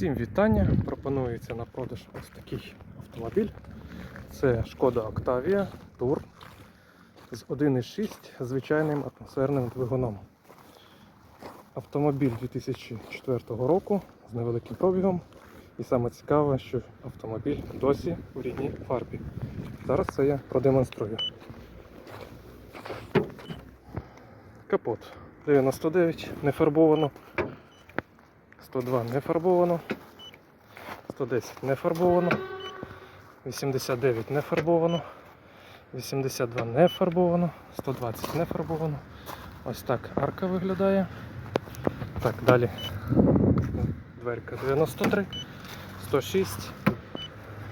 Всім вітання! Пропонується на продаж ось такий автомобіль. Це Шкода Octavia Tour з 1.6 звичайним атмосферним двигуном. Автомобіль 2004 року з невеликим пробігом. І саме цікаве, що автомобіль досі у рідній фарбі. Зараз це я продемонструю. Капот 99 не фарбовано. 102 не фарбовано, 110 не фарбовано, 89 не фарбовано, 82 не фарбовано, 120 не фарбовано. Ось так арка виглядає. Так, далі дверка 93, 106,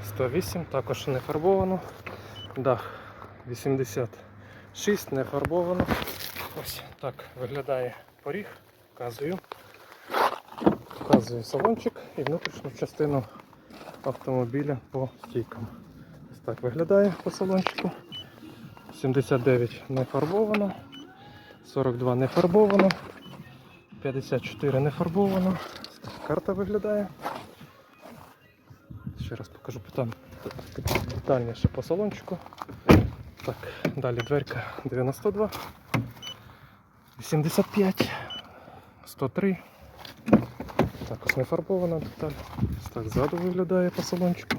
108, також не фарбовано. Дах 86 не фарбовано. Ось так виглядає поріг, показую. Показую салончик і внутрішню частину автомобіля по стійкам. Ось так виглядає по салончику. 79 не фарбовано, 42 не фарбовано, 54 не фарбовано. Карта виглядає. Ще раз покажу питання детальніше по салончику. Так, далі дверка 92, 85, 103. Також не фарбована деталь. Ось так ззаду виглядає по салончику.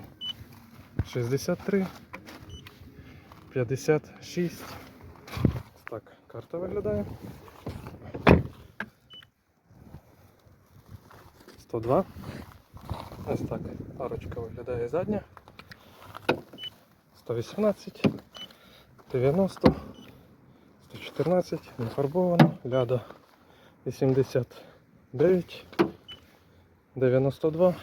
63, 56. Ось так карта виглядає. 102. Ось так арочка виглядає задня. 118, 90, 114, не фарбовано, ляда 89. 92,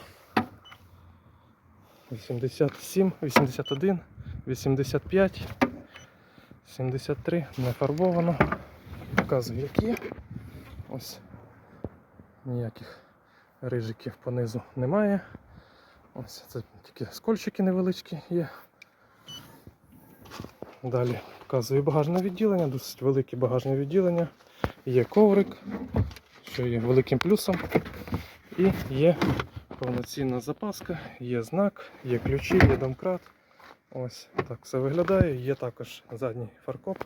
87, 81, 85, 73, не фарбовано. Показую, як є. Ось ніяких рижиків понизу немає. Ось це тільки скольчики невеличкі є. Далі показую багажне відділення, досить велике багажне відділення. Є коврик, що є великим плюсом. І є повноцінна запаска, є знак, є ключі, є домкрат. Ось так все виглядає. Є також задній фаркоп.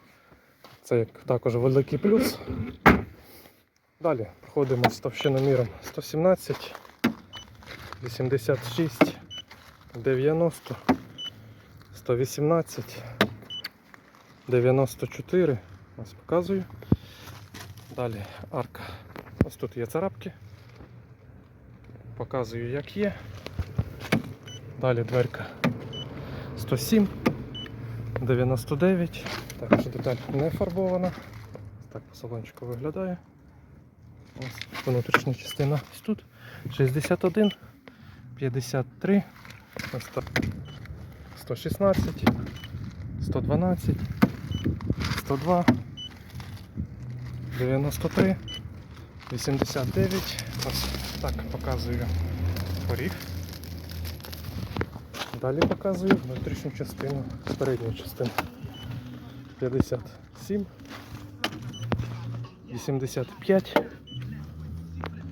Це як також великий плюс. Далі проходимо з товщиноміром 117, 86, 90, 118, 94. Ось показую. Далі арка. Ось тут є царапки. Показую, як є. Далі дверка 107, 99. Також деталь не фарбована. Так по салончику виглядає. Ось внутрішня частина ось тут. 61, 53, ось так. 116, 112, 102, 93, 89. Ось так показую поріг. Далі показую внутрішню частину, передню частину. 57, 85,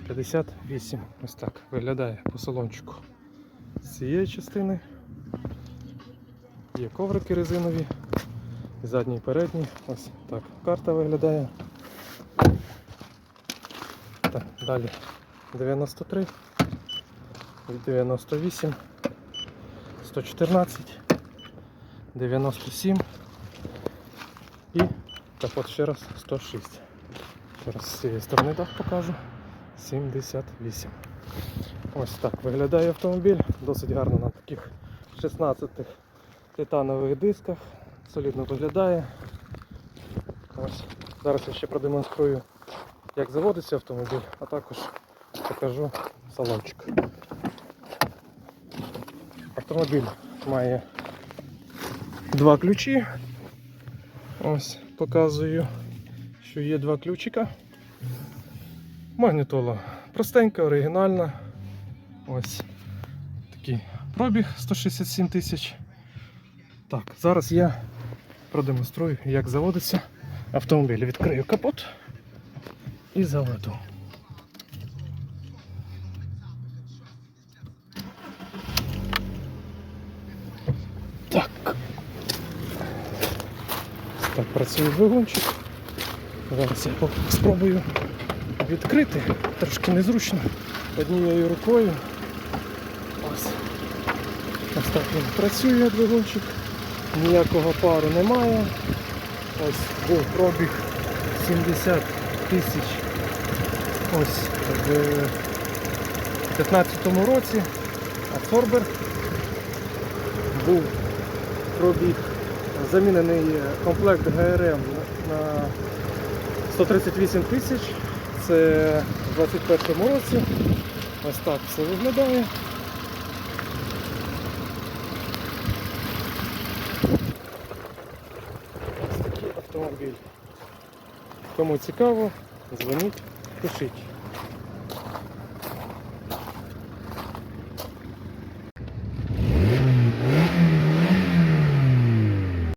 58. Ось так виглядає по салончику. З цієї частини є коврики резинові, задній і передній. Ось так карта виглядає. Так, далі 93, 98, 114, 97 і капот ще раз 106. Зараз з цієї сторони дах покажу. 78. Ось так виглядає автомобіль. Досить гарно на таких 16 титанових дисках. Солідно виглядає. Ось. Зараз я ще продемонструю, як заводиться автомобіль, а також покажу салончик. Автомобіль має два ключі. Ось показую, що є два ключика. Магнітола простенька, оригінальна. Ось такий пробіг 167 тисяч. Так, зараз я продемонструю, як заводиться автомобіль. Відкрию капот і залету. Так. Так, працює двигунчик. Зараз я спробую відкрити. Трошки незручно. Однією рукою. Ось. Ось так він працює двигунчик. Ніякого пару немає. Ось був пробіг 70 тисяч. Ось в 2015 році. А Форбер був пробіг замінений комплект ГРМ на 138 тисяч. Це в 2021 році. Ось так все виглядає. Ось такий автомобіль. Кому цікаво, дзвоніть, пишіть.